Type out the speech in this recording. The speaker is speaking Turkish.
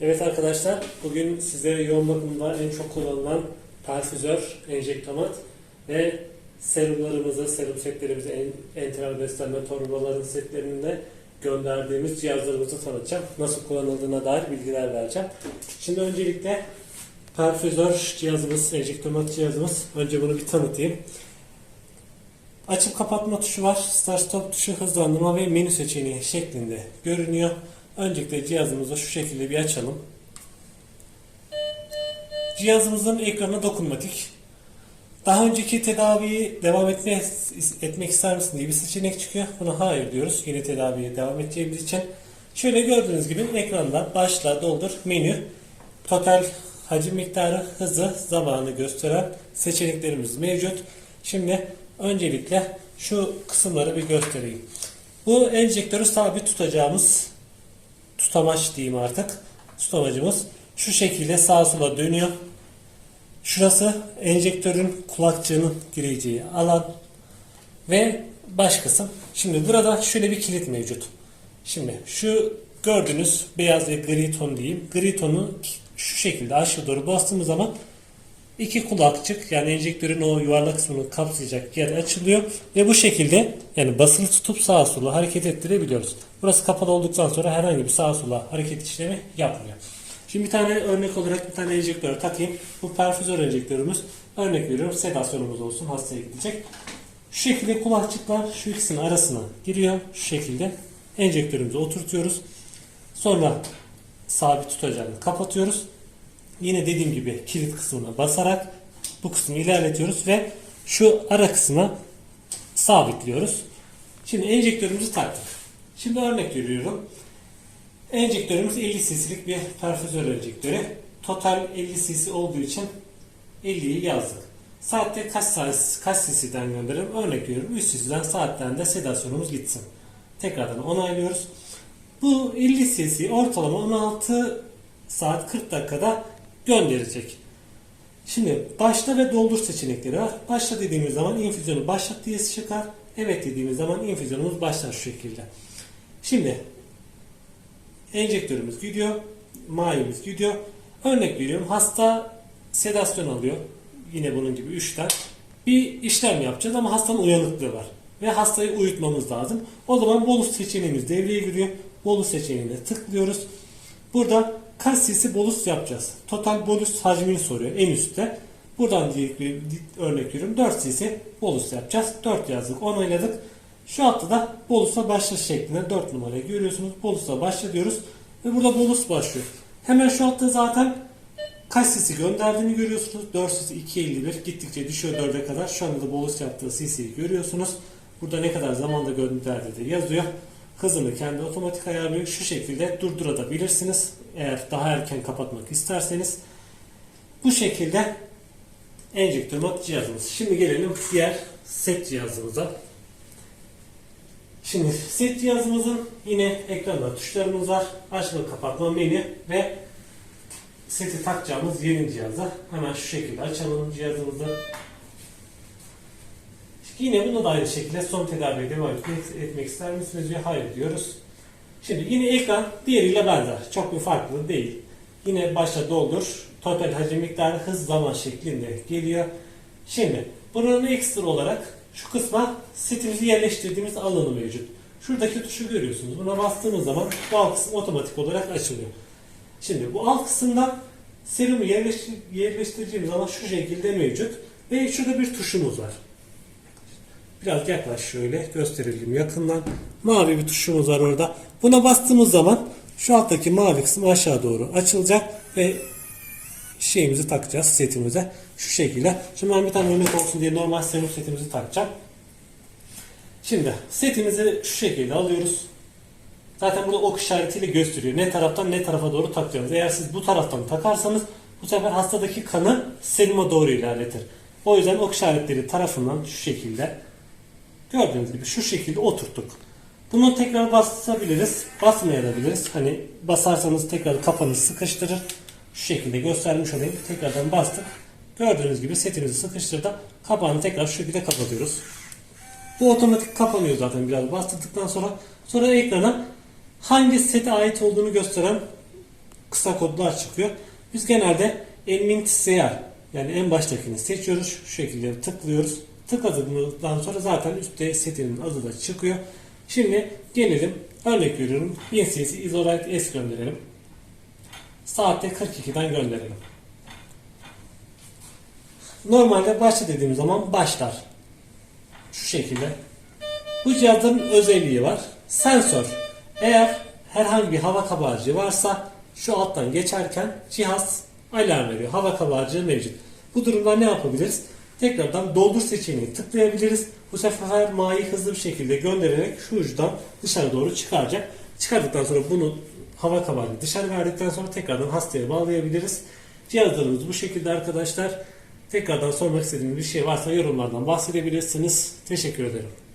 Evet arkadaşlar, bugün size yoğun bakımda en çok kullanılan perfüzör, enjektomat ve serumlarımızı, serum setlerimizi, en, enteral beslenme torbaların setlerinde gönderdiğimiz cihazlarımızı tanıtacağım. Nasıl kullanıldığına dair bilgiler vereceğim. Şimdi öncelikle perfüzör cihazımız, enjektomat cihazımız. Önce bunu bir tanıtayım. Açıp kapatma tuşu var. Start stop tuşu hızlandırma ve menü seçeneği şeklinde görünüyor. Öncelikle cihazımızı şu şekilde bir açalım. Cihazımızın ekranı dokunmatik. Daha önceki tedaviyi devam etme, etmek ister misin diye bir seçenek çıkıyor. Buna hayır diyoruz. Yeni tedaviye devam edeceğimiz için. Şöyle gördüğünüz gibi ekranda başla, doldur, menü, total hacim miktarı, hızı, zamanı gösteren seçeneklerimiz mevcut. Şimdi öncelikle şu kısımları bir göstereyim. Bu enjektörü sabit tutacağımız tutamaç diyeyim artık. Tutamacımız şu şekilde sağa sola dönüyor. Şurası enjektörün kulakçığının gireceği alan ve baş kısım. Şimdi burada şöyle bir kilit mevcut. Şimdi şu gördüğünüz beyaz ve gri ton diyeyim. Gri tonu şu şekilde aşağı doğru bastığımız zaman iki kulakçık yani enjektörün o yuvarlak kısmını kapsayacak yer açılıyor ve bu şekilde yani basılı tutup sağa sola hareket ettirebiliyoruz. Burası kapalı olduktan sonra herhangi bir sağa sola hareket işlemi yapmıyor. Şimdi bir tane örnek olarak bir tane enjektör takayım. Bu perfüzör enjektörümüz. Örnek veriyorum sedasyonumuz olsun hastaya gidecek. Şu şekilde kulakçıklar şu ikisinin arasına giriyor. Şu şekilde enjektörümüzü oturtuyoruz. Sonra sabit tutacağını kapatıyoruz. Yine dediğim gibi kilit kısmına basarak bu kısmı ilerletiyoruz ve şu ara kısma sabitliyoruz. Şimdi enjektörümüzü taktık. Şimdi örnek veriyorum. Enjektörümüz 50 cc'lik bir perfüzör enjektörü. Total 50 cc olduğu için 50'yi yazdık. Saatte kaç saat kaç cc'den gönderelim? Örnek veriyorum 3 cc'den saatten de sedasyonumuz gitsin. Tekrardan onaylıyoruz. Bu 50 cc ortalama 16 saat 40 dakikada gönderecek. Şimdi başla ve doldur seçenekleri var. Başla dediğimiz zaman infüzyonu başlat diye çıkar. Evet dediğimiz zaman infüzyonumuz başlar şu şekilde. Şimdi enjektörümüz gidiyor. Mavimiz gidiyor. Örnek veriyorum. Hasta sedasyon alıyor. Yine bunun gibi 3'ten. Bir işlem yapacağız ama hastanın uyanıklığı var. Ve hastayı uyutmamız lazım. O zaman bolus seçeneğimiz devreye giriyor. Bolus seçeneğine tıklıyoruz. Burada kaç cc bolus yapacağız? Total bolus hacmini soruyor en üstte. Buradan diye bir örnek veriyorum. 4 cc bolus yapacağız. 4 yazdık, onayladık. Şu altta da bolusa başla şeklinde 4 numarayı görüyorsunuz. Bolusa başla diyoruz. Ve burada bolus başlıyor. Hemen şu altta zaten kaç cc gönderdiğini görüyorsunuz. 4 cc 251 gittikçe düşüyor 4'e kadar. Şu anda da bolus yaptığı cc'yi görüyorsunuz. Burada ne kadar zamanda gönderdi de yazıyor. Hızını kendi otomatik ayarlıyor. Şu şekilde durdurabilirsiniz. Eğer daha erken kapatmak isterseniz. Bu şekilde enjektör cihazımız. Şimdi gelelim diğer set cihazımıza. Şimdi set cihazımızın yine ekranda tuşlarımız var. Açma kapatma menü ve seti takacağımız yeni cihaza. Hemen şu şekilde açalım cihazımızı. Yine bunu da aynı şekilde son tedaviye devam etmek ister misiniz diye hayır diyoruz. Şimdi yine ekran diğeriyle benzer. Çok bir farklı değil. Yine başla doldur. Total hacim miktarı hız zaman şeklinde geliyor. Şimdi bunun ekstra olarak şu kısma setimizi yerleştirdiğimiz alanı mevcut. Şuradaki tuşu görüyorsunuz. Buna bastığımız zaman bu alt kısım otomatik olarak açılıyor. Şimdi bu alt kısımda serumu yerleştir yerleştireceğimiz alan şu şekilde mevcut. Ve şurada bir tuşumuz var. Biraz yaklaş şöyle gösterelim yakından. Mavi bir tuşumuz var orada. Buna bastığımız zaman şu alttaki mavi kısım aşağı doğru açılacak ve şeyimizi takacağız setimize. Şu şekilde. Şimdi ben bir tane örnek olsun diye normal serum setimizi takacağım. Şimdi setimizi şu şekilde alıyoruz. Zaten burada ok işaretiyle gösteriyor. Ne taraftan ne tarafa doğru takacağınız. Eğer siz bu taraftan takarsanız bu sefer hastadaki kanı seruma doğru ilerletir. O yüzden ok işaretleri tarafından şu şekilde gördüğünüz gibi şu şekilde oturttuk. Bunu tekrar basabiliriz. Basmayabiliriz. Hani basarsanız tekrar kafanızı sıkıştırır. Şu şekilde göstermiş olayım. Tekrardan bastık. Gördüğünüz gibi setimizi sıkıştırdı. Kapağını tekrar şu şekilde kapatıyoruz. Bu otomatik kapanıyor zaten biraz bastırdıktan sonra. Sonra ekrana hangi sete ait olduğunu gösteren kısa kodlar çıkıyor. Biz genelde Enmintseyer yani en baştakini seçiyoruz. Şu şekilde tıklıyoruz. Tıkladıktan sonra zaten üstte setinin adı da çıkıyor. Şimdi gelelim örnek veriyorum 1000 cc Isolite S gönderelim. Saatte 42'den gönderelim. Normalde başla dediğim zaman başlar. Şu şekilde. Bu cihazın özelliği var. Sensör. Eğer herhangi bir hava kabarcığı varsa şu alttan geçerken cihaz alarm veriyor. Hava kabarcığı mevcut. Bu durumda ne yapabiliriz? Tekrardan doldur seçeneğini tıklayabiliriz. Bu sefer mayı hızlı bir şekilde göndererek şu ucudan dışarı doğru çıkaracak. Çıkardıktan sonra bunu hava kabarcığı dışarı verdikten sonra tekrardan hastaya bağlayabiliriz. Cihazlarımız bu şekilde arkadaşlar. Tekrardan sormak istediğiniz bir şey varsa yorumlardan bahsedebilirsiniz. Teşekkür ederim.